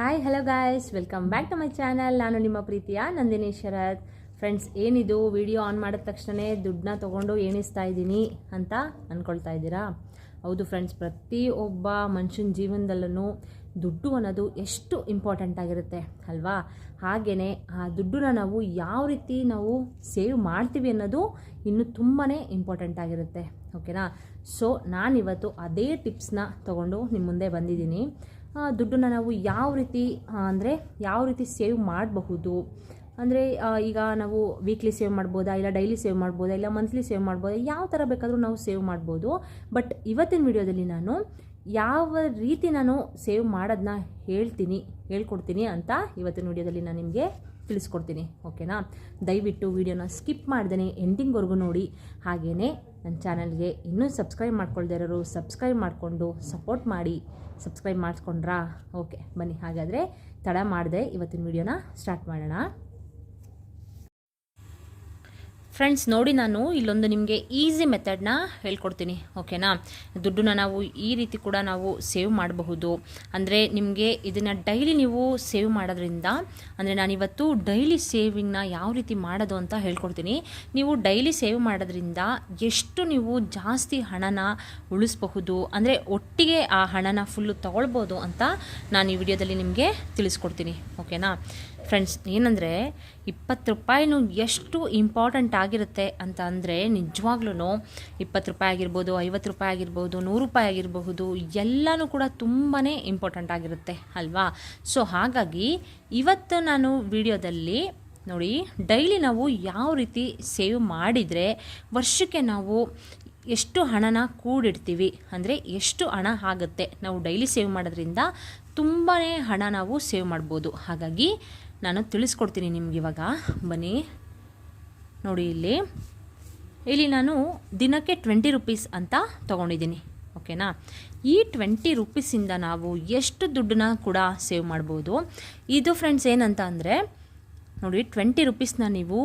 Hi hello guys welcome back to my channel ನಾನು ನಿಮ್ಮ ಪ್ರೀತಿಯ ನಂದಿನಿ ಶರತ್ ಫ್ರೆಂಡ್ಸ್ ಏನಿದು? ವಿಡಿಯೋ ಆನ್ ಮಾಡಿದ ತಕ್ಷಣ ದುಡ್ಡನ್ನ ತೊಗೊಂಡು ಎಣಿಸ್ತಾ ಇದ್ದೀನಿ ಅಂತ ಅಂದ್ಕೊಳ್ತಾ ಇದ್ದೀರಾ? ಹೌದು ಫ್ರೆಂಡ್ಸ್ ಪ್ರತಿಯೊಬ್ಬ ಮನುಷ್ಯನ ಜೀವನದಲ್ಲೂ ದುಡ್ಡು ಅನ್ನೋದು ಎಷ್ಟು ಇಂಪಾರ್ಟೆಂಟ್ ಆಗಿರುತ್ತೆ, ಅಲ್ವಾ? ಹಾಗೆಯೇ ಆ ದುಡ್ಡನ್ನ ನಾವು ಯಾವ ರೀತಿ ನಾವು ಸೇವ್ ಮಾಡ್ತೀವಿ ಅನ್ನೋದು ಇನ್ನೂ ತುಂಬಾ ಇಂಪಾರ್ಟೆಂಟ್ ಆಗಿರುತ್ತೆ ಓಕೆನಾ ಸೊ ನಾನಿವತ್ತು ಅದೇ ಟಿಪ್ಸ್ನ ತೊಗೊಂಡು ನಿಮ್ಮ ಮುಂದೆ ಬಂದಿದ್ದೀನಿ. ದುಡ್ಡನ್ನ ನಾವು ಯಾವ ರೀತಿ ಅಂದರೆ ಯಾವ ರೀತಿ ಸೇವ್ ಮಾಡಬಹುದು? ಅಂದರೆ ಈಗ ನಾವು ವೀಕ್ಲಿ ಸೇವ್ ಮಾಡ್ಬೋದಾ, ಇಲ್ಲ ಡೈಲಿ ಸೇವ್ ಮಾಡ್ಬೋದಾ, ಇಲ್ಲ ಮಂತ್ಲಿ ಸೇವ್ ಮಾಡ್ಬೋದಾ, ಯಾವ ಥರ ಬೇಕಾದರೂ ನಾವು ಸೇವ್ ಮಾಡ್ಬೋದು. ಬಟ್ ಇವತ್ತಿನ ವಿಡಿಯೋದಲ್ಲಿ ನಾನು ಯಾವ ರೀತಿ ನಾನು ಸೇವ್ ಮಾಡೋದನ್ನ ಹೇಳ್ತೀನಿ, ಹೇಳ್ಕೊಡ್ತೀನಿ ಅಂತ ಇವತ್ತಿನ ವಿಡಿಯೋದಲ್ಲಿ ನಾನು ನಿಮಗೆ ತಿಳಿಸ್ಕೊಡ್ತೀನಿ, ಓಕೆನಾ? ದಯವಿಟ್ಟು ವೀಡಿಯೋನ ಸ್ಕಿಪ್ ಮಾಡ್ದೇ ಎಂಡಿಂಗ್ವರೆಗೂ ನೋಡಿ. ಹಾಗೇ ನನ್ನ ಚಾನಲ್ಗೆ ಇನ್ನೂ ಸಬ್ಸ್ಕ್ರೈಬ್ ಮಾಡ್ಕೊಳ್ದೇ ಇರೋರು ಸಬ್ಸ್ಕ್ರೈಬ್ ಮಾಡಿಕೊಂಡು ಸಪೋರ್ಟ್ ಮಾಡಿ. ಸಬ್ಸ್ಕ್ರೈಬ್ ಮಾಡಿಸ್ಕೊಂಡ್ರಾ? ಓಕೆ, ಬನ್ನಿ. ಹಾಗಾದರೆ ತಡ ಮಾಡಿದೆ ಇವತ್ತಿನ ವಿಡಿಯೋನ ಸ್ಟಾರ್ಟ್ ಮಾಡೋಣ. ಫ್ರೆಂಡ್ಸ್, ನೋಡಿ ನಾನು ಇಲ್ಲೊಂದು ನಿಮಗೆ ಈಸಿ ಮೆಥಡ್ನ ಹೇಳ್ಕೊಡ್ತೀನಿ, ಓಕೆನಾ? ದುಡ್ಡನ್ನ ನಾವು ಈ ರೀತಿ ಕೂಡ ನಾವು ಸೇವ್ ಮಾಡಬಹುದು. ಅಂದರೆ ನಿಮಗೆ ಇದನ್ನು ಡೈಲಿ ನೀವು ಸೇವ್ ಮಾಡೋದ್ರಿಂದ, ಅಂದರೆ ನಾನಿವತ್ತು ಡೈಲಿ ಸೇವಿಂಗ್ನ ಯಾವ ರೀತಿ ಮಾಡೋದು ಅಂತ ಹೇಳ್ಕೊಡ್ತೀನಿ. ನೀವು ಡೈಲಿ ಸೇವ್ ಮಾಡೋದ್ರಿಂದ ಎಷ್ಟು ನೀವು ಜಾಸ್ತಿ ಹಣನ ಉಳಿಸ್ಬಹುದು, ಅಂದರೆ ಒಟ್ಟಿಗೆ ಆ ಹಣನ ಫುಲ್ಲು ತಗೊಳ್ಬೋದು ಅಂತ ನಾನು ಈ ವಿಡಿಯೋದಲ್ಲಿ ನಿಮಗೆ ತಿಳಿಸ್ಕೊಡ್ತೀನಿ, ಓಕೆನಾ? ಫ್ರೆಂಡ್ಸ್ ಏನಂದರೆ ಇಪ್ಪತ್ತು ರೂಪಾಯಿನೂ ಎಷ್ಟು ಇಂಪಾರ್ಟೆಂಟ್ ಆಗಿರುತ್ತೆ ಅಂತ ಅಂದರೆ ನಿಜವಾಗ್ಲೂ ಇಪ್ಪತ್ತು ರೂಪಾಯಿ ಆಗಿರ್ಬೋದು, ಐವತ್ತು ರೂಪಾಯಿ ಆಗಿರ್ಬೋದು, ನೂರು ರೂಪಾಯಿ ಆಗಿರಬಹುದು, ಎಲ್ಲನೂ ಕೂಡ ತುಂಬಾ ಇಂಪಾರ್ಟೆಂಟ್ ಆಗಿರುತ್ತೆ, ಅಲ್ವಾ? ಸೊ ಹಾಗಾಗಿ ಇವತ್ತು ನಾನು ವಿಡಿಯೋದಲ್ಲಿ ನೋಡಿ ಡೈಲಿ ನಾವು ಯಾವ ರೀತಿ ಸೇವ್ ಮಾಡಿದರೆ ವರ್ಷಕ್ಕೆ ನಾವು ಎಷ್ಟು ಹಣನ ಕೂಡಿಡ್ತೀವಿ, ಅಂದರೆ ಎಷ್ಟು ಹಣ ಆಗುತ್ತೆ ನಾವು ಡೈಲಿ ಸೇವ್ ಮಾಡೋದ್ರಿಂದ ತುಂಬಾ ಹಣ ನಾವು ಸೇವ್ ಮಾಡ್ಬೋದು. ಹಾಗಾಗಿ ನಾನು ತಿಳಿಸ್ಕೊಡ್ತೀನಿ ನಿಮ್ಗೆ ಇವಾಗ. ಬನ್ನಿ. ನೋಡಿ ಇಲ್ಲಿ. ಇಲ್ಲಿ ನಾನು ದಿನಕ್ಕೆ ಟ್ವೆಂಟಿ ರುಪೀಸ್ ಅಂತ ತೊಗೊಂಡಿದ್ದೀನಿ. ಓಕೆನಾ? ಈ ಟ್ವೆಂಟಿ ರುಪೀಸಿಂದ ನಾವು ಎಷ್ಟು ದುಡ್ಡನ್ನ ಕೂಡ ಸೇವ್ ಮಾಡ್ಬೋದು. ಇದು ಫ್ರೆಂಡ್ಸ್ ಏನಂತ ಅಂದರೆ, ನೋಡಿ ಟ್ವೆಂಟಿ ರುಪೀಸ್ನ ನೀವು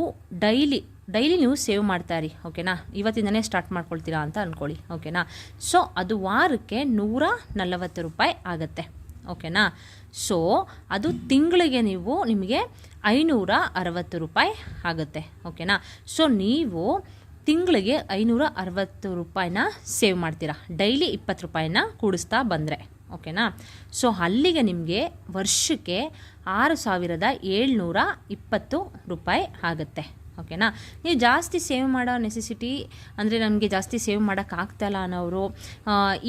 ಡೈಲಿ ಡೈಲಿ ನೀವು ಸೇವ್ ಮಾಡ್ತಾಯಿರಿ ಓಕೆನಾ? ಇವತ್ತಿಂದನೇ ಸ್ಟಾರ್ಟ್ ಮಾಡ್ಕೊಳ್ತೀರಾ ಅಂತ ಅಂದ್ಕೊಳ್ಳಿ ಓಕೆನಾ? ಸೊ ಅದು ವಾರಕ್ಕೆ ನೂರ ನಲವತ್ತು ರೂಪಾಯಿ ಆಗುತ್ತೆ. ಓಕೆನಾ? ಸೊ ಅದು ತಿಂಗಳಿಗೆ ನೀವು ನಿಮಗೆ ಐನೂರ ಅರವತ್ತು ರೂಪಾಯಿ ಆಗುತ್ತೆ. ಓಕೆನಾ? ಸೊ ನೀವು ತಿಂಗಳಿಗೆ ಐನೂರ ಅರವತ್ತು ರೂಪಾಯಿನ ಸೇವ್ ಮಾಡ್ತೀರಾ. ಡೈಲಿ ಇಪ್ಪತ್ತು ರೂಪಾಯಿನ ಕೂಡಿಸ್ತಾ ಬಂದರೆ. ಓಕೆನಾ? ಸೊ ಅಲ್ಲಿಗೆ ನಿಮಗೆ ವರ್ಷಕ್ಕೆ ಆರು ಸಾವಿರದ ಏಳ್ನೂರ ಇಪ್ಪತ್ತು ರೂಪಾಯಿ ಆಗುತ್ತೆ. ಓಕೆನಾ? ನೀವು ಜಾಸ್ತಿ ಸೇವ್ ಮಾಡೋ ನೆಸೆಸಿಟಿ ಅಂದರೆ ನಮಗೆ ಜಾಸ್ತಿ ಸೇವ್ ಮಾಡೋಕ್ಕಾಗ್ತಾಯಿಲ್ಲ ಅನ್ನೋರು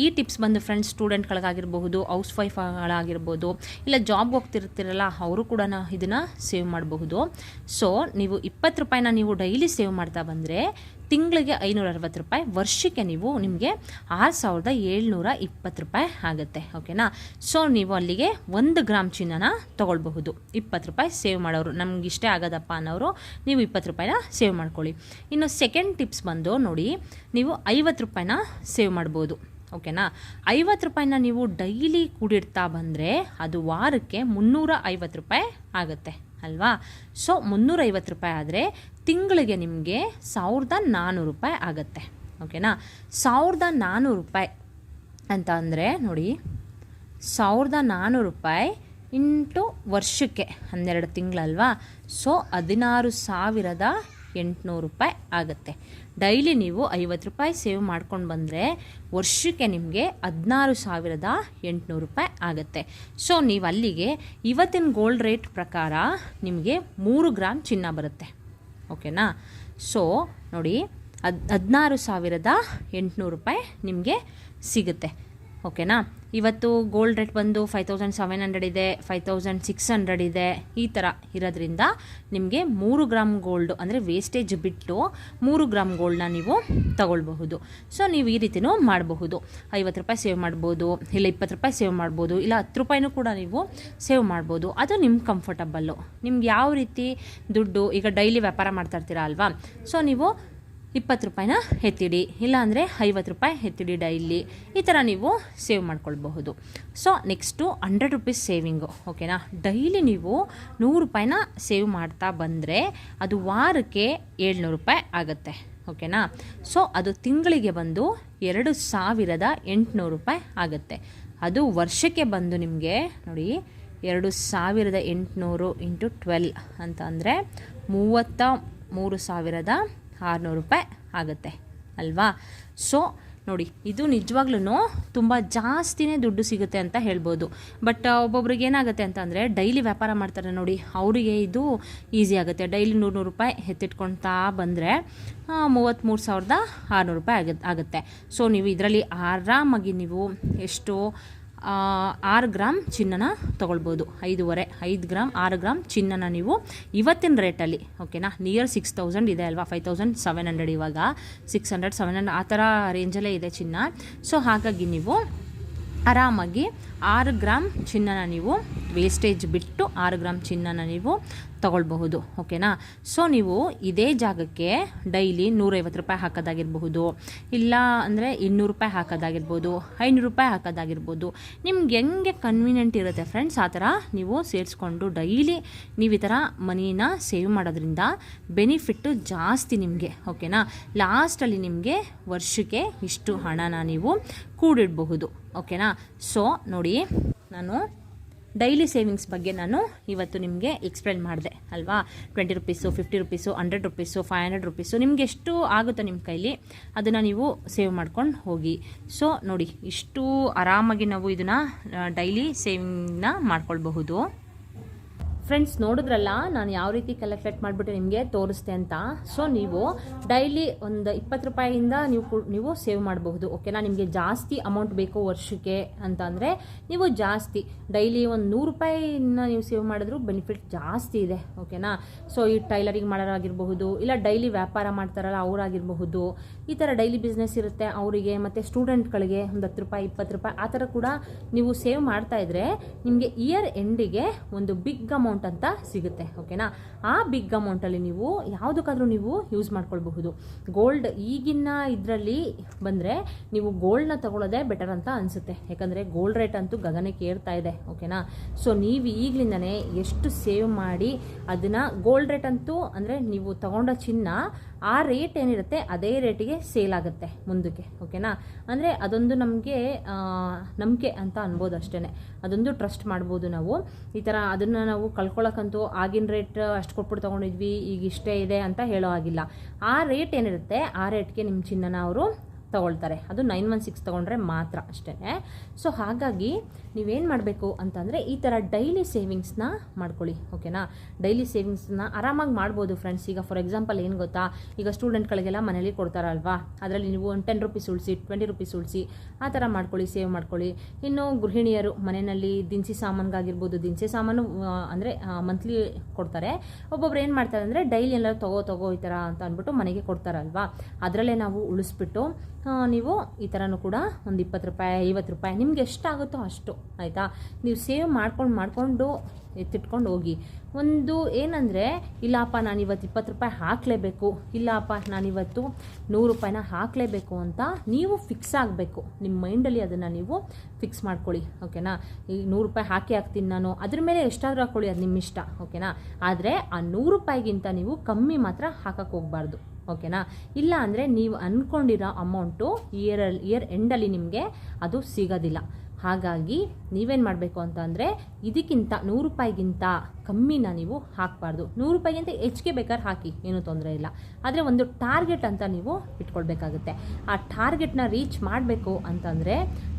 ಈ ಟಿಪ್ಸ್ ಬಂದು ಫ್ರೆಂಡ್ಸ್ ಸ್ಟೂಡೆಂಟ್ಗಳಿಗಾಗಿರ್ಬಹುದು ಹೌಸ್ ವೈಫ್ಗಳಾಗಿರ್ಬೋದು ಇಲ್ಲ ಜಾಬ್ ಹೋಗ್ತಿರ್ತಿರಲ್ಲ, ಅವರು ಕೂಡ ಇದನ್ನು ಸೇವ್ ಮಾಡಬಹುದು. ಸೊ ನೀವು ಇಪ್ಪತ್ತು ರೂಪಾಯಿನ ನೀವು ಡೈಲಿ ಸೇವ್ ಮಾಡ್ತಾ ಬಂದರೆ ತಿಂಗಳಿಗೆ ಐನೂರ ಅರವತ್ತು ರೂಪಾಯಿ, ವರ್ಷಕ್ಕೆ ನೀವು ನಿಮಗೆ ಆರು ಸಾವಿರದ ಏಳ್ನೂರ ಇಪ್ಪತ್ತು ರೂಪಾಯಿ ಆಗುತ್ತೆ ಓಕೆನಾ ಸೊ ನೀವು ಅಲ್ಲಿಗೆ ಒಂದು ಗ್ರಾಮ್ ಚಿನ್ನನ ತೊಗೊಳ್ಬಹುದು. ಇಪ್ಪತ್ತು ರೂಪಾಯಿ ಸೇವ್ ಮಾಡೋರು, ನಮ್ಗೆ ಇಷ್ಟೇ ಆಗೋದಪ್ಪ ಅನ್ನೋರು ನೀವು ಇಪ್ಪತ್ತು ರೂಪಾಯಿನ ಸೇವ್ ಮಾಡ್ಕೊಳ್ಳಿ. ಇನ್ನು ಸೆಕೆಂಡ್ ಟಿಪ್ಸ್ ಬಂದು ನೋಡಿ, ನೀವು ಐವತ್ತು ರೂಪಾಯಿನ ಸೇವ್ ಮಾಡ್ಬೋದು ಓಕೆನಾ ಐವತ್ತು ರೂಪಾಯಿನ ನೀವು ಡೈಲಿ ಕೂಡಿಡ್ತಾ ಬಂದರೆ ಅದು ವಾರಕ್ಕೆ ಮುನ್ನೂರ ಐವತ್ತು ರೂಪಾಯಿ ಆಗುತ್ತೆ. ಅಲ್ವಾ? ಸೊ ಮುನ್ನೂರೈವತ್ತು ರೂಪಾಯಿ ಆದರೆ ತಿಂಗಳಿಗೆ ನಿಮಗೆ ಸಾವಿರದ ನಾನ್ನೂರು ರೂಪಾಯಿ ಆಗುತ್ತೆ. ಓಕೆನಾ ಸಾವಿರದ ನಾನ್ನೂರು ರೂಪಾಯಿ ಅಂತ ಅಂದರೆ ನೋಡಿ, ಸಾವಿರದ ನಾನ್ನೂರು ರೂಪಾಯಿ ಇಂಟು ವರ್ಷಕ್ಕೆ ಹನ್ನೆರಡು ತಿಂಗಳಲ್ವಾ? ಸೊ ಹದಿನಾರು ಸಾವಿರದ ಎಂಟುನೂರು ರೂಪಾಯಿ ಆಗುತ್ತೆ. ಡೈಲಿ ನೀವು ಐವತ್ತು ರೂಪಾಯಿ ಸೇವ್ ಮಾಡ್ಕೊಂಡು ಬಂದರೆ ವರ್ಷಕ್ಕೆ ನಿಮಗೆ ಹದಿನಾರು ಸಾವಿರದ ಎಂಟುನೂರು ರೂಪಾಯಿ ಆಗುತ್ತೆ. ಸೊ ನೀವು ಅಲ್ಲಿಗೆ ಇವತ್ತಿನ ಗೋಲ್ಡ್ ರೇಟ್ ಪ್ರಕಾರ ನಿಮಗೆ ಮೂರು ಗ್ರಾಮ್ ಚಿನ್ನ ಬರುತ್ತೆ. ಓಕೆನಾ ಸೊ ನೋಡಿ ಹದ್ ಹದಿನಾರು ಸಾವಿರದ ಎಂಟುನೂರು ರೂಪಾಯಿ ನಿಮಗೆ ಸಿಗುತ್ತೆ. ಓಕೆನಾ ಇವತ್ತು ಗೋಲ್ಡ್ ರೇಟ್ ಬಂದು ಫೈವ್ ತೌಸಂಡ್ ಸೆವೆನ್ ಹಂಡ್ರೆಡ್ ಇದೆ ಫೈವ್ ತೌಸಂಡ್ ಸಿಕ್ಸ್ ಹಂಡ್ರೆಡ್ ಇದೆ, ಈ ಥರ ಇರೋದ್ರಿಂದ ನಿಮಗೆ ಮೂರು ಗ್ರಾಮ್ ಗೋಲ್ಡ್ ಅಂದರೆ ವೇಸ್ಟೇಜ್ ಬಿಟ್ಟು ಮೂರು ಗ್ರಾಮ್ ಗೋಲ್ಡ್ನ ನೀವು ತಗೊಳ್ಬಹುದು. ಸೊ ನೀವು ಈ ರೀತಿಯೂ ಮಾಡಬಹುದು. ಐವತ್ತು ರೂಪಾಯಿ ಸೇವ್ ಮಾಡ್ಬೋದು, ಇಲ್ಲ ಇಪ್ಪತ್ತು ರೂಪಾಯಿ ಸೇವ್ ಮಾಡ್ಬೋದು, ಇಲ್ಲ ಹತ್ತು ರೂಪಾಯಿನೂ ಕೂಡ ನೀವು ಸೇವ್ ಮಾಡ್ಬೋದು. ಅದು ನಿಮ್ಮ ಕಂಫರ್ಟಬಲ್ಲು ನಿಮ್ಗೆ ಯಾವ ರೀತಿ ದುಡ್ಡು, ಈಗ ಡೈಲಿ ವ್ಯಾಪಾರ ಮಾಡ್ತಾ ಇರ್ತೀರಾ ಅಲ್ವಾ? ಸೊ ನೀವು ಇಪ್ಪತ್ತು ರೂಪಾಯಿನ ಎತ್ತಿಡಿ, ಇಲ್ಲಾಂದರೆ ಐವತ್ತು ರೂಪಾಯಿ ಎತ್ತಿಡಿ ಡೈಲಿ. ಈ ಥರ ನೀವು ಸೇವ್ ಮಾಡ್ಕೊಳ್ಬಹುದು. So next hundred rupees saving ಓಕೆನಾ ಡೈಲಿ ನೀವು ನೂರು ರೂಪಾಯಿನ ಸೇವ್ ಮಾಡ್ತಾ ಬಂದರೆ ಅದು ವಾರಕ್ಕೆ ಏಳ್ನೂರು ರೂಪಾಯಿ ಆಗುತ್ತೆ ಓಕೆನಾ ಸೊ ಅದು ತಿಂಗಳಿಗೆ ಬಂದು ಎರಡು ಸಾವಿರದ ಎಂಟುನೂರು ರೂಪಾಯಿ ಆಗುತ್ತೆ. ಅದು ವರ್ಷಕ್ಕೆ ಬಂದು ನಿಮಗೆ ನೋಡಿ, ಎರಡು ಸಾವಿರದ ಎಂಟುನೂರು ಇಂಟು ಟ್ವೆಲ್ ಅಂತ ಅಂದರೆ ಮೂವತ್ತ ಮೂರು ಸಾವಿರದ ಆರುನೂರು ರೂಪಾಯಿ ಆಗುತ್ತೆ, ಅಲ್ವಾ? ಸೊ ನೋಡಿ, ಇದು ನಿಜವಾಗ್ಲೂ ತುಂಬ ಜಾಸ್ತಿನೇ ದುಡ್ಡು ಸಿಗುತ್ತೆ ಅಂತ ಹೇಳ್ಬೋದು. ಬಟ್ ಒಬ್ಬೊಬ್ರಿಗೆ ಏನಾಗುತ್ತೆ ಅಂತ ಅಂದರೆ ಡೈಲಿ ವ್ಯಾಪಾರ ಮಾಡ್ತಾರೆ ನೋಡಿ, ಅವರಿಗೆ ಇದು ಈಸಿ ಆಗುತ್ತೆ. ಡೈಲಿ ನೂರು ನೂರು ರೂಪಾಯಿ ಎತ್ತಿಟ್ಕೊಳ್ತಾ ಬಂದರೆ ಮೂವತ್ತ್ಮೂರು ಸಾವಿರದ ಆರುನೂರು ರೂಪಾಯಿ ಆಗುತ್ತೆ. ಸೊ ನೀವು ಇದರಲ್ಲಿ ಆರಾಮಾಗಿ ನೀವು ಎಷ್ಟು ಆರು ಗ್ರಾಮ್ ಚಿನ್ನನ ತೊಗೊಳ್ಬೋದು. ಐದೂವರೆ, ಐದು ಗ್ರಾಮ್ ಆರು ಗ್ರಾಮ್ ಚಿನ್ನನ ನೀವು ಇವತ್ತಿನ ರೇಟಲ್ಲಿ, ಓಕೆನಾ? ನಿಯರ್ ಸಿಕ್ಸ್ ತೌಸಂಡ್ ಇದೆ ಅಲ್ವಾ? ಫೈವ್ ತೌಸಂಡ್ ಸೆವೆನ್ ಹಂಡ್ರೆಡ್ ಇವಾಗ. ಸಿಕ್ಸ್ ಹಂಡ್ರೆಡ್, ಸೆವೆನ್ ಹಂಡ್ರೆಡ್ ಆ ಥರ ರೇಂಜಲ್ಲೇ ಇದೆ ಚಿನ್ನ. ಸೊ ಹಾಗಾಗಿ ನೀವು ಆರಾಮಾಗಿ ಆರು ಗ್ರಾಮ್ ಚಿನ್ನನ ನೀವು ವೇಸ್ಟೇಜ್ ಬಿಟ್ಟು ಆರು ಗ್ರಾಮ್ ಚಿನ್ನನ ನೀವು ತಗೊಳ್ಬಹುದು ಓಕೆನಾ ಸೊ ನೀವು ಇದೇ ಜಾಗಕ್ಕೆ ಡೈಲಿ ನೂರೈವತ್ತು ರೂಪಾಯಿ ಹಾಕೋದಾಗಿರ್ಬಹುದು. ಇಲ್ಲ ಅಂದರೆ ಇನ್ನೂರು ರೂಪಾಯಿ ಹಾಕೋದಾಗಿರ್ಬೋದು, ಐನೂರು ರೂಪಾಯಿ ಹಾಕೋದಾಗಿರ್ಬೋದು. ನಿಮ್ಗೆ ಹೆಂಗೆ ಕನ್ವೀನಿಯೆಂಟ್ ಇರುತ್ತೆ ಫ್ರೆಂಡ್ಸ್ ಆ ಥರ ನೀವು ಸೇರಿಸ್ಕೊಂಡು ಡೈಲಿ ನೀವು ಈ ಥರ ಮನಿನ ಸೇವ್ ಮಾಡೋದ್ರಿಂದ ಬೆನಿಫಿಟ್ಟು ಜಾಸ್ತಿ ನಿಮಗೆ ಓಕೆನಾ ಲಾಸ್ಟಲ್ಲಿ ನಿಮಗೆ ವರ್ಷಕ್ಕೆ ಇಷ್ಟು ಹಣನ ನೀವು ಕೂಡಿಡಬಹುದು ಓಕೆನಾ ಸೊ ನೋಡಿ, ನಾನು ಡೈಲಿ ಸೇವಿಂಗ್ಸ್ ಬಗ್ಗೆ ನಾನು ಇವತ್ತು ನಿಮಗೆ ಎಕ್ಸ್ಪ್ಲೇನ್ ಮಾಡಿದೆ, ಅಲ್ವಾ? Twenty rupees fifty rupees hundred rupees five hundred rupees ನಿಮ್ಗೆ ಎಷ್ಟು ಆಗುತ್ತೋ ನಿಮ್ಮ ಕೈಲಿ ಅದನ್ನು ನೀವು ಸೇವ್ ಮಾಡ್ಕೊಂಡು ಹೋಗಿ. ಸೊ ನೋಡಿ, ಇಷ್ಟು ಆರಾಮಾಗಿ ನಾವು ಇದನ್ನು ಡೈಲಿ ಸೇವಿಂಗ್ನ ಮಾಡ್ಕೊಳ್ಬಹುದು. ಫ್ರೆಂಡ್ಸ್ ನೋಡಿದ್ರಲ್ಲ, ನಾನು ಯಾವ ರೀತಿ ಕಲೆಕ್ಟ್ ಮಾಡಿಬಿಟ್ಟು ನಿಮಗೆ ತೋರಿಸ್ತೆ ಅಂತ. ಸೊ ನೀವು ಡೈಲಿ ಒಂದು ಇಪ್ಪತ್ತು ರೂಪಾಯಿಯಿಂದ ನೀವು ನೀವು ಸೇವ್ ಮಾಡಬಹುದು ಓಕೆನಾ ನಿಮಗೆ ಜಾಸ್ತಿ ಅಮೌಂಟ್ ಬೇಕು ವರ್ಷಕ್ಕೆ ಅಂತ ಅಂದರೆ, ನೀವು ಜಾಸ್ತಿ ಡೈಲಿ ಒಂದು ನೂರು ರೂಪಾಯಿನ ನೀವು ಸೇವ್ ಮಾಡಿದ್ರು ಬೆನಿಫಿಟ್ ಜಾಸ್ತಿ ಇದೆ ಓಕೆನಾ ಸೊ ಈ ಟೈಲರಿಂಗ್ ಮಾಡೋರಾಗಿರಬಹುದು, ಇಲ್ಲ ಡೈಲಿ ವ್ಯಾಪಾರ ಮಾಡ್ತಾರಲ್ಲ, ಅವರಾಗಿರಬಹುದು, ಈ ಥರ ಡೈಲಿ ಬಿಸ್ನೆಸ್ ಇರುತ್ತೆ, ಅವರಿಗೆ ಮತ್ತು ಸ್ಟೂಡೆಂಟ್ಗಳಿಗೆ ಒಂದು ಹತ್ತು ರೂಪಾಯಿ, ಇಪ್ಪತ್ತು ರೂಪಾಯಿ, ಆ ಥರ ಕೂಡ ನೀವು ಸೇವ್ ಮಾಡ್ತಾ ಇದ್ರೆ, ನಿಮಗೆ ಇಯರ್ ಎಂಡಿಗೆ ಒಂದು ಬಿಗ್ ಅಮೌಂಟ್ ಅಂತ ಸಿಗುತ್ತೆ ಓಕೆನಾ ಆ ಬಿಗ್ ಅಮೌಂಟಲ್ಲಿ ನೀವು ಯಾವುದಕ್ಕಾದರೂ ನೀವು ಯೂಸ್ ಮಾಡ್ಕೊಳ್ಬಹುದು. ಗೋಲ್ಡ್ ಈಗಿನ ಇದರಲ್ಲಿ ಬಂದರೆ ನೀವು ಗೋಲ್ಡ್ನ ತಗೊಳ್ಳೋದೇ ಬೆಟರ್ ಅಂತ ಅನಿಸುತ್ತೆ. ಯಾಕಂದರೆ ಗೋಲ್ಡ್ ರೇಟ್ ಅಂತೂ ಗಗನಕ್ಕೆ ಏರ್ತಾ ಇದೆ ಓಕೆನಾ ಸೊ ನೀವು ಈಗಲಿಂದನೇ ಎಷ್ಟು ಸೇವ್ ಮಾಡಿ ಅದನ್ನು ಗೋಲ್ಡ್ ರೇಟ್ ಅಂತೂ ಅಂದರೆ ನೀವು ತಗೊಂಡ ಚಿನ್ನ ಆ ರೇಟ್ ಏನಿರುತ್ತೆ ಅದೇ ರೇಟಿಗೆ ಸೇಲ್ ಆಗುತ್ತೆ ಮುಂದಕ್ಕೆ ಓಕೆನಾ ಅಂದರೆ ಅದೊಂದು ನಮಗೆ ನಂಬಿಕೆ ಅಂತ ಅನ್ಬೋದು ಅಷ್ಟೇ ಅದೊಂದು ಟ್ರಸ್ಟ್ ಮಾಡ್ಬೋದು ನಾವು. ಈ ಥರ ಅದನ್ನು ನಾವು ಕಳ್ಕೊಳ್ಳೋಕ್ಕಂತೂ ಆಗಿನ ರೇಟ್ ಅಷ್ಟು ಕೊಟ್ಬಿಟ್ಟು ತೊಗೊಂಡಿದ್ವಿ, ಈಗ ಇಷ್ಟೇ ಇದೆ ಅಂತ ಹೇಳೋ ಆಗಿಲ್ಲ ಆ ರೇಟ್ ಏನಿರುತ್ತೆ? ಆ ರೇಟ್ಗೆ ನಿಮ್ಮ ಚಿನ್ನನ ಅವರು ತಗೊಳ್ತಾರೆ. ಅದು ನೈನ್ ಒನ್ ಸಿಕ್ಸ್ ತೊಗೊಂಡ್ರೆ ಮಾತ್ರ ಅಷ್ಟೇ ಸೊ ಹಾಗಾಗಿ ನೀವೇನು ಮಾಡಬೇಕು ಅಂತಂದರೆ ಈ ಥರ ಡೈಲಿ ಸೇವಿಂಗ್ಸ್ನ ಮಾಡ್ಕೊಳ್ಳಿ ಓಕೆನಾ ಡೈಲಿ ಸೇವಿಂಗ್ಸ್ನ ಆರಾಮಾಗಿ ಮಾಡ್ಬೋದು ಫ್ರೆಂಡ್ಸ್ ಈಗ ಫಾರ್ ಎಕ್ಸಾಂಪಲ್ ಏನು ಗೊತ್ತಾ? ಈಗ ಸ್ಟೂಡೆಂಟ್ಗಳಿಗೆಲ್ಲ ಮನೇಲಿ ಕೊಡ್ತಾರಲ್ವಾ? ಅದರಲ್ಲಿ ನೀವು ಒಂದು ಟೆನ್ ರುಪೀಸ್ ಉಳಿಸಿ ಟ್ವೆಂಟಿ ರುಪೀಸ್ ಉಳಿಸಿ, ಆ ಥರ ಮಾಡ್ಕೊಳ್ಳಿ ಸೇವ್ ಮಾಡ್ಕೊಳ್ಳಿ. ಇನ್ನು ಗೃಹಿಣಿಯರು ಮನೆಯಲ್ಲಿ ದಿನಸಿ ಸಾಮಾನಿಗಾಗಿರ್ಬೋದು. ದಿನಸಿ ಸಾಮಾನು ಅಂದರೆ ಮಂತ್ಲಿ ಕೊಡ್ತಾರೆ. ಒಬ್ಬೊಬ್ರು ಏನು ಮಾಡ್ತಾರೆ ಅಂದರೆ ಡೈಲಿ ಎಲ್ಲರೂ ತಗೋ ತಗೋ ಈ ಥರ ಅಂತ ಅಂದ್ಬಿಟ್ಟು ಮನೆಗೆ ಕೊಡ್ತಾರಲ್ವಾ? ಅದರಲ್ಲೇ ನಾವು ಉಳಿಸ್ಬಿಟ್ಟು ನೀವು ಈ ಥರನೂ ಕೂಡ ಒಂದು ಇಪ್ಪತ್ತು ರೂಪಾಯಿ, ಐವತ್ತು ರೂಪಾಯಿ, ನಿಮ್ಗೆ ಎಷ್ಟಾಗುತ್ತೋ ಅಷ್ಟು, ಆಯಿತಾ? ನೀವು ಸೇವ್ ಮಾಡ್ಕೊಂಡು, ಮಾಡಿಕೊಂಡು ಎತ್ತಿಟ್ಕೊಂಡು ಹೋಗಿ. ಒಂದು ಏನಂದರೆ, ಇಲ್ಲಪ್ಪ, ನಾನು ಇವತ್ತು ಇಪ್ಪತ್ತು ರೂಪಾಯಿ ಹಾಕಲೇಬೇಕು, ಇಲ್ಲಪ್ಪ ನಾನಿವತ್ತು ನೂರು ರೂಪಾಯಿನ ಹಾಕಲೇಬೇಕು ಅಂತ ನೀವು ಫಿಕ್ಸ್ ಆಗಬೇಕು. ನಿಮ್ಮ ಮೈಂಡಲ್ಲಿ ಅದನ್ನು ನೀವು ಫಿಕ್ಸ್ ಮಾಡ್ಕೊಳ್ಳಿ, ಓಕೆನಾ? ಈ ನೂರು ರೂಪಾಯಿ ಹಾಕಿ ಹಾಕ್ತೀನಿ ನಾನು. ಅದ್ರ ಮೇಲೆ ಎಷ್ಟಾದರೂ ಹಾಕ್ಕೊಳ್ಳಿ ಅದು ನಿಮ್ಮ ಇಷ್ಟ ಓಕೆನಾ? ಆದರೆ ಆ ನೂರು ರೂಪಾಯಿಗಿಂತ ನೀವು ಕಮ್ಮಿ ಮಾತ್ರ ಹಾಕಕ್ಕೆ ಹೋಗಬಾರ್ದು. ಓಕೆನಾ? ಇಲ್ಲ ಅಂದರೆ ನೀವು ಅಂದ್ಕೊಂಡಿರೋ ಅಮೌಂಟು ಇಯರಲ್ಲಿ ಇಯರ್ ಎಂಡಲ್ಲಿ ನಿಮಗೆ ಅದು ಸಿಗೋದಿಲ್ಲ. ಹಾಗಾಗಿ ನೀವೇನು ಮಾಡಬೇಕು ಅಂತ ಅಂದರೆ ಇದಕ್ಕಿಂತ ನೂರು ರೂಪಾಯಿಗಿಂತ ಕಮ್ಮಿನ ನೀವು ಹಾಕಬಾರ್ದು. ನೂರು ರೂಪಾಯಿಗಿಂತ ಹೆಚ್ಚಿಗೆ ಬೇಕಾದ್ರೆ ಹಾಕಿ, ಏನೂ ತೊಂದರೆ ಇಲ್ಲ. ಆದರೆ ಒಂದು ಟಾರ್ಗೆಟ್ ಅಂತ ನೀವು ಇಟ್ಕೊಳ್ಬೇಕಾಗುತ್ತೆ. ಆ ಟಾರ್ಗೆಟ್ನ ರೀಚ್ ಮಾಡಬೇಕು ಅಂತಂದರೆ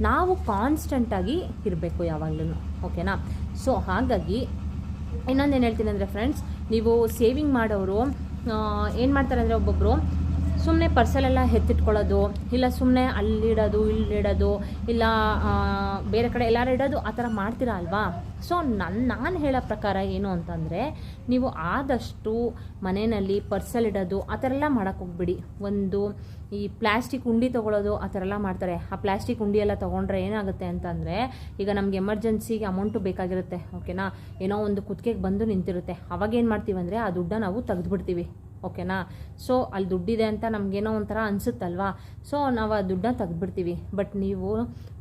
ನಾವು ಕಾನ್ಸ್ಟೆಂಟಾಗಿ ಇರಬೇಕು ಯಾವಾಗಲೂ ಓಕೆನಾ? ಸೊ ಹಾಗಾಗಿ ಇನ್ನೊಂದೇನು ಹೇಳ್ತೀನಿ ಅಂದರೆ ಫ್ರೆಂಡ್ಸ್ ನೀವು ಸೇವಿಂಗ್ ಮಾಡೋರು ಏನು ಮಾಡ್ತಾರೆ ಅಂದರೆ ಒಬ್ಬೊಬ್ಬರು ಸುಮ್ಮನೆ ಪರ್ಸಲೆಲ್ಲ ಎತ್ತಿಟ್ಕೊಳ್ಳೋದು, ಇಲ್ಲ ಸುಮ್ಮನೆ ಅಲ್ಲಿಡೋದು, ಇಲ್ಲಿಡೋದು, ಇಲ್ಲ ಬೇರೆ ಕಡೆ ಎಲ್ಲಾರು ಇಡೋದು, ಆ ಥರ ಮಾಡ್ತೀರಾ ಅಲ್ವಾ? ಸೊ ನನ್ನ ನಾನು ಹೇಳೋ ಪ್ರಕಾರ ಏನು ಅಂತಂದರೆ, ನೀವು ಆದಷ್ಟು ಮನೆಯಲ್ಲಿ ಪರ್ಸಲ್ ಇಡೋದು, ಆ ಥರ ಎಲ್ಲ ಮಾಡೋಕ್ಕೆ ಹೋಗ್ಬಿಡಿ. ಒಂದು ಈ ಪ್ಲಾಸ್ಟಿಕ್ ಉಂಡಿ ತೊಗೊಳೋದು, ಆ ಥರ ಎಲ್ಲ ಮಾಡ್ತಾರೆ. ಆ ಪ್ಲಾಸ್ಟಿಕ್ ಉಂಡಿ ಎಲ್ಲ ತೊಗೊಂಡ್ರೆ ಏನಾಗುತ್ತೆ ಅಂತಂದರೆ, ಈಗ ನಮಗೆ ಎಮರ್ಜೆನ್ಸಿಗೆ ಅಮೌಂಟು ಬೇಕಾಗಿರುತ್ತೆ ಓಕೆನಾ ಏನೋ ಒಂದು ಕುತ್ತಿಗೆಗೆ ಬಂದು ನಿಂತಿರುತ್ತೆ. ಅವಾಗ ಏನು ಮಾಡ್ತೀವಿ ಅಂದರೆ ಆ ದುಡ್ಡ ನಾವು ತೆಗೆದುಬಿಡ್ತೀವಿ. ಓಕೆನಾ? ಸೊ ಅಲ್ಲಿ ದುಡ್ಡಿದೆ ಅಂತ ನಮಗೇನೋ ಒಂಥರ ಅನಿಸುತ್ತಲ್ವಾ? ಸೊ ನಾವು ಆ ದುಡ್ಡನ್ನ ತೆಗೆದ್ಬಿಡ್ತೀವಿ. ಬಟ್ ನೀವು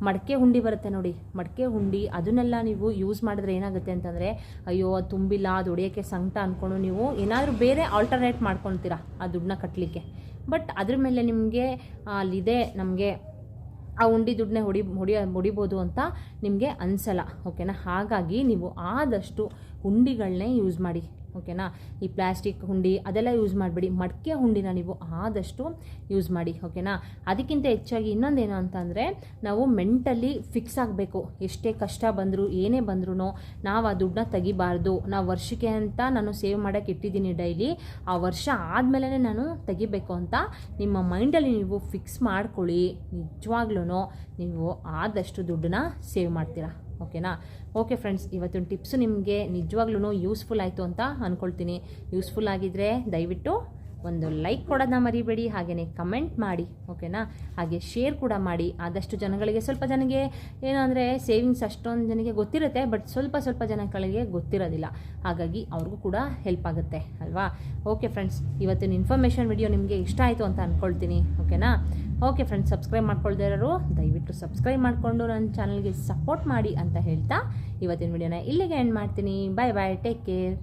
ಮಡಕೆ ಹುಂಡಿ ಬರುತ್ತೆ ನೋಡಿ. ಮಡಕೆ ಹುಂಡಿ ಅದನ್ನೆಲ್ಲ ನೀವು ಯೂಸ್ ಮಾಡಿದ್ರೆ ಏನಾಗುತ್ತೆ ಅಂತಂದರೆ, ಅಯ್ಯೋ, ಅದು ತುಂಬಿಲ್ಲ, ಅದು ಹೊಡೆಯೋಕ್ಕೆ ಸಂಕಟ ಅಂದ್ಕೊಂಡು ನೀವು ಏನಾದರೂ ಬೇರೆ ಆಲ್ಟರ್ನೇಟ್ ಮಾಡ್ಕೊಳ್ತೀರಾ ಆ ದುಡ್ಡನ್ನ ಕಟ್ಟಲಿಕ್ಕೆ ಬಟ್ ಅದ್ರ ಮೇಲೆ ನಿಮಗೆ ಅಲ್ಲಿದೆ ನಮಗೆ ಆ ಉಂಡಿ ದುಡ್ಡನ್ನೇ ಹೊಡಿ ಹೊಡಿಯ ಹೊಡಿಬೋದು ಅಂತ ನಿಮಗೆ ಅನಿಸಲ್ಲ. ಓಕೆನಾ? ಹಾಗಾಗಿ ನೀವು ಆದಷ್ಟು ಉಂಡಿಗಳನ್ನೇ ಯೂಸ್ ಮಾಡಿ. ಓಕೆನಾ? ಈ ಪ್ಲಾಸ್ಟಿಕ್ ಹುಂಡಿ ಅದೆಲ್ಲ ಯೂಸ್ ಮಾಡಬೇಡಿ. ಮಡಕೆ ಹುಂಡಿನ ನೀವು ಆದಷ್ಟು ಯೂಸ್ ಮಾಡಿ, ಓಕೆನಾ? ಅದಕ್ಕಿಂತ ಹೆಚ್ಚಾಗಿ ಇನ್ನೊಂದೇನು ಅಂತಂದರೆ ನಾವು ಮೆಂಟಲಿ ಫಿಕ್ಸ್ ಆಗಬೇಕು. ಎಷ್ಟೇ ಕಷ್ಟ ಬಂದರೂ, ಏನೇ ಬಂದ್ರೂ ನಾವು ಆ ದುಡ್ಡನ್ನ ತೆಗಿಬಾರ್ದು. ನಾವು ವರ್ಷಕ್ಕೆ ಅಂತ ನಾನು ಸೇವ್ ಮಾಡೋಕ್ಕೆ ಇಟ್ಟಿದ್ದೀನಿ ಡೈಲಿ ಆ ವರ್ಷ ಆದಮೇಲೆ ನಾನು ತೆಗಿಬೇಕು ಅಂತ ನಿಮ್ಮ ಮೈಂಡಲ್ಲಿ ನೀವು ಫಿಕ್ಸ್ ಮಾಡ್ಕೊಳ್ಳಿ. ನಿಜವಾಗ್ಲೂ ನೀವು ಆದಷ್ಟು ದುಡ್ಡನ್ನ ಸೇವ್ ಮಾಡ್ತೀರಾ? ಓಕೆನಾ? ಓಕೆ ಫ್ರೆಂಡ್ಸ್ ಇವತ್ತಿನ ಟಿಪ್ಸು ನಿಮಗೆ ನಿಜವಾಗ್ಲೂ ಯೂಸ್ಫುಲ್ ಆಯಿತು ಅಂತ ಅಂದ್ಕೊಳ್ತೀನಿ ಯೂಸ್ಫುಲ್ ಆಗಿದ್ದರೆ ದಯವಿಟ್ಟು ಒಂದು ಲೈಕ್ ಕೊಡೋದನ್ನ ಮರಿಬೇಡಿ ಹಾಗೆಯೇ ಕಮೆಂಟ್ ಮಾಡಿ ಓಕೆನಾ ಹಾಗೆ ಶೇರ್ ಕೂಡ ಮಾಡಿ. ಆದಷ್ಟು ಜನಗಳಿಗೆ ಸ್ವಲ್ಪ ಜನಕ್ಕೆ ಏನು ಅಂದರೆ ಸೇವಿಂಗ್ಸ್ ಅಷ್ಟೊಂದು ಜನಕ್ಕೆ ಗೊತ್ತಿರುತ್ತೆ ಬಟ್ ಸ್ವಲ್ಪ ಸ್ವಲ್ಪ ಜನಗಳಿಗೆ ಗೊತ್ತಿರೋದಿಲ್ಲ. ಹಾಗಾಗಿ ಅವ್ರಿಗೂ ಕೂಡ ಹೆಲ್ಪ್ ಆಗುತ್ತೆ, ಅಲ್ವಾ? ಓಕೆ ಫ್ರೆಂಡ್ಸ್ ಇವತ್ತಿನ ಇನ್ಫಾರ್ಮೇಷನ್ ವಿಡಿಯೋ ನಿಮಗೆ ಇಷ್ಟ ಆಯಿತು ಅಂತ ಅಂದ್ಕೊಳ್ತೀನಿ ಓಕೆನಾ ಓಕೆ ಫ್ರೆಂಡ್ಸ್ ಸಬ್ಸ್ಕ್ರೈಬ್ ಮಾಡ್ಕೊಳ್ದೇ ಇರೋರು, ದಯವಿಟ್ಟು ಸಬ್ಸ್ಕ್ರೈಬ್ ಮಾಡಿಕೊಂಡು ನನ್ನ ಚಾನಲ್ಗೆ ಸಪೋರ್ಟ್ ಮಾಡಿ ಅಂತ ಹೇಳ್ತಾ ಇವತ್ತಿನ ವಿಡಿಯೋನ ಇಲ್ಲಿಗೆ ಎಂಡ್ ಮಾಡ್ತೀನಿ. ಬಾಯ್ ಬಾಯ್ ಟೇಕ್ ಕೇರ್